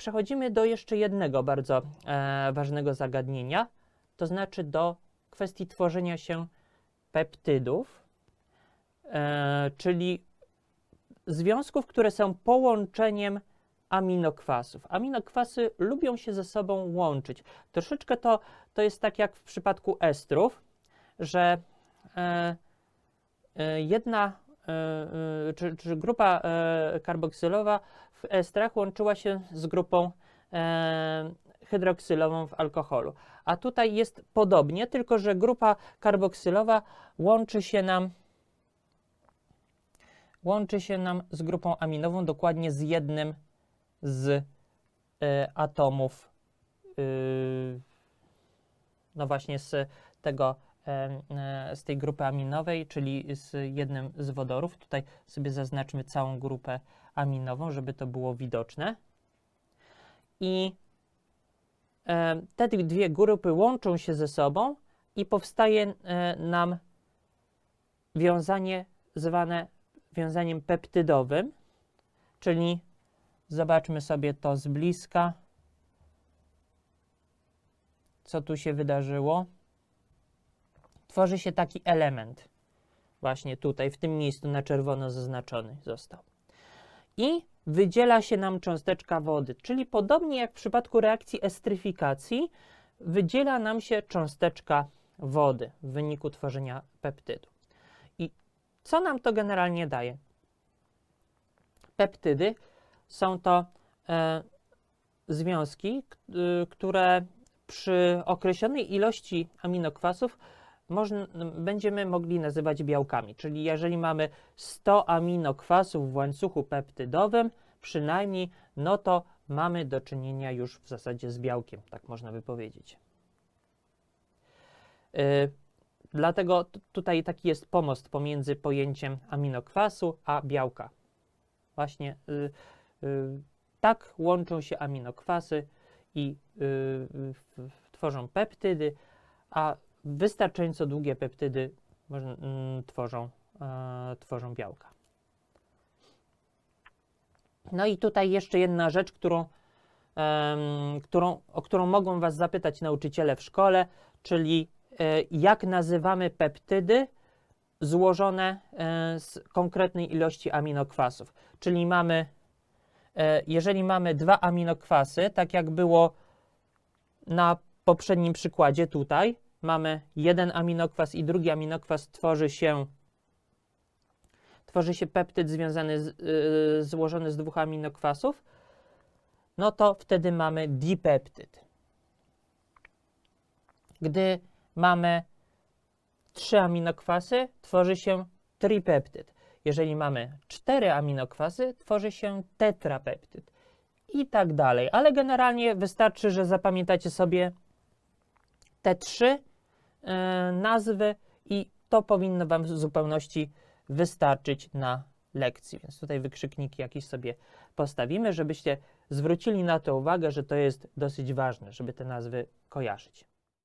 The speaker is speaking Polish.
przechodzimy do jeszcze jednego bardzo e, ważnego zagadnienia, to znaczy do kwestii tworzenia się peptydów, e, czyli związków, które są połączeniem aminokwasów. Aminokwasy lubią się ze sobą łączyć. Troszeczkę to, to jest tak jak w przypadku estrów, że e, e, jedna e, e, czy, czy grupa e, karboksylowa w estrach łączyła się z grupą e, hydroksylową w alkoholu. A tutaj jest podobnie, tylko że grupa karboksylowa łączy się nam łączy się nam z grupą aminową, dokładnie z jednym z e, atomów, y, no właśnie z tego, z tej grupy aminowej, czyli z jednym z wodorów. Tutaj sobie zaznaczmy całą grupę aminową, żeby to było widoczne. I e, te dwie grupy łączą się ze sobą i powstaje e, nam wiązanie zwane wiązaniem peptydowym, czyli zobaczmy sobie to z bliska, co tu się wydarzyło. Tworzy się taki element, właśnie tutaj, w tym miejscu na czerwono zaznaczony został. I wydziela się nam cząsteczka wody, czyli podobnie jak w przypadku reakcji estryfikacji, wydziela nam się cząsteczka wody w wyniku tworzenia peptydu. I co nam to generalnie daje? Peptydy są to e, związki, y, które przy określonej ilości aminokwasów można, będziemy mogli nazywać białkami. Czyli jeżeli mamy 100 aminokwasów w łańcuchu peptydowym, przynajmniej, no to mamy do czynienia już w zasadzie z białkiem, tak można by powiedzieć. Y, Dlatego tutaj taki jest pomost pomiędzy pojęciem aminokwasu a białka. Właśnie y, y, tak łączą się aminokwasy i y, y, w- tworzą peptydy, a wystarczająco długie peptydy można, mm, tworzą, e, tworzą białka. No i tutaj jeszcze jedna rzecz, którą, którą, o którą mogą Was zapytać nauczyciele w szkole, czyli e, jak nazywamy peptydy złożone e, z konkretnej ilości aminokwasów. Czyli mamy, e, jeżeli mamy dwa aminokwasy, tak jak było na poprzednim przykładzie tutaj, mamy jeden aminokwas i drugi aminokwas tworzy się tworzy się peptyd związany z, y, złożony z dwóch aminokwasów, no to wtedy mamy dipeptyd. Gdy mamy trzy aminokwasy, tworzy się tripeptyd. Jeżeli mamy cztery aminokwasy, tworzy się tetrapeptyd. I tak dalej. Ale generalnie wystarczy, że zapamiętacie sobie te trzy nazwy i to powinno Wam w zupełności wystarczyć na lekcji. Więc tutaj wykrzykniki jakieś sobie postawimy, żebyście zwrócili na to uwagę, że to jest dosyć ważne, żeby te nazwy kojarzyć.